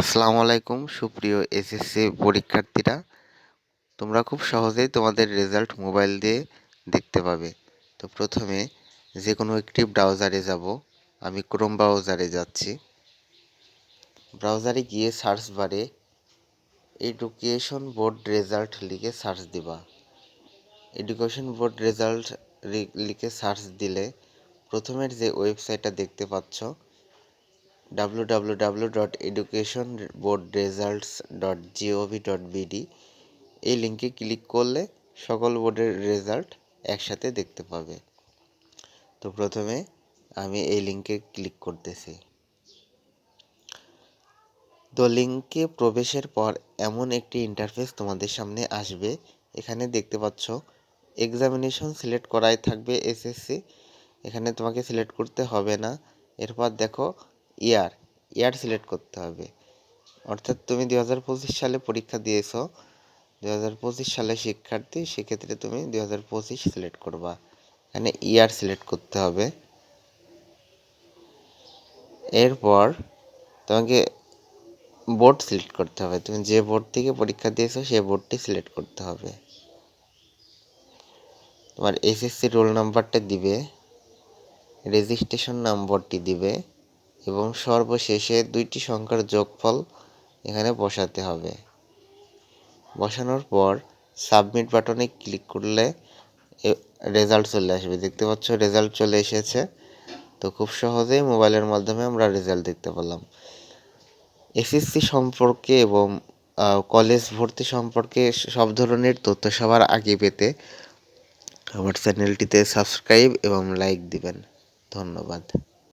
আসসালামু আলাইকুম, সুপ্রিয় এসএসসি পরীক্ষার্থীরা। তোমরা খুব সহজেই তোমাদের রেজাল্ট মোবাইল দিয়ে দেখতে পাবে। তো প্রথমে যে কোনো একটি ব্রাউজারে যাব। আমি ক্রোম ব্রাউজারে যাচ্ছি। ব্রাউজারে গিয়ে সার্চ বারে এডুকেশন বোর্ড রেজাল্ট লিখে সার্চ দিবা। এডুকেশন বোর্ড রেজাল্ট লিখে সার্চ দিলে প্রথমের যে ওয়েবসাইটটা দেখতে পাচ্ছ বিডি এই লিঙ্কে ক্লিক করলে সকল বোর্ডের রেজাল্ট একসাথে দেখতে পাবে। তো প্রথমে আমি এই লিঙ্কে ক্লিক করতেছি। তো লিঙ্কে প্রবেশের পর এমন একটি ইন্টারফেস তোমাদের সামনে আসবে। এখানে দেখতে পাচ্ছ এক্সামিনেশন সিলেক্ট করাই থাকবে এসএসসি এখানে তোমাকে সিলেক্ট করতে হবে না। এরপর দেখো ইয়ার ইয়ার সিলেক্ট করতে হবে। অর্থাৎ তুমি দু হাজার পঁচিশ সালে পরীক্ষা দিয়েছ দু হাজার পঁচিশ সালে শিক্ষার্থী, সেক্ষেত্রে তুমি দু হাজার পঁচিশ সিলেক্ট করবা। এখানে ইয়ার সিলেক্ট করতে হবে। এরপর তোমাকে বোর্ড সিলেক্ট করতে হবে। তুমি যে বোর্ড থেকে পরীক্ষা দিয়েছ সেই বোর্ডটি সিলেক্ট করতে হবে। তোমার এসএসসি রোল নাম্বারটা দিবে, রেজিস্ট্রেশন নম্বরটি দিবে। এবং সর্বশেষে দুইটি সংখ্যার যোগফল এখানে বসাতে হবে। বসানোর পর সাবমিট বাটনে ক্লিক করলে রেজাল্ট চলে আসবে। দেখতে পাচ্ছ রেজাল্ট চলে এসেছে। তো খুব সহজেই মোবাইলের মাধ্যমে আমরা রেজাল্ট দেখতে পেলাম। এসএসসি সম্পর্কে এবং কলেজ ভর্তি সম্পর্কে সব ধরনের তথ্য সবার আগে পেতে আমার চ্যানেলটিতে সাবস্ক্রাইব এবং লাইক দিবেন। ধন্যবাদ।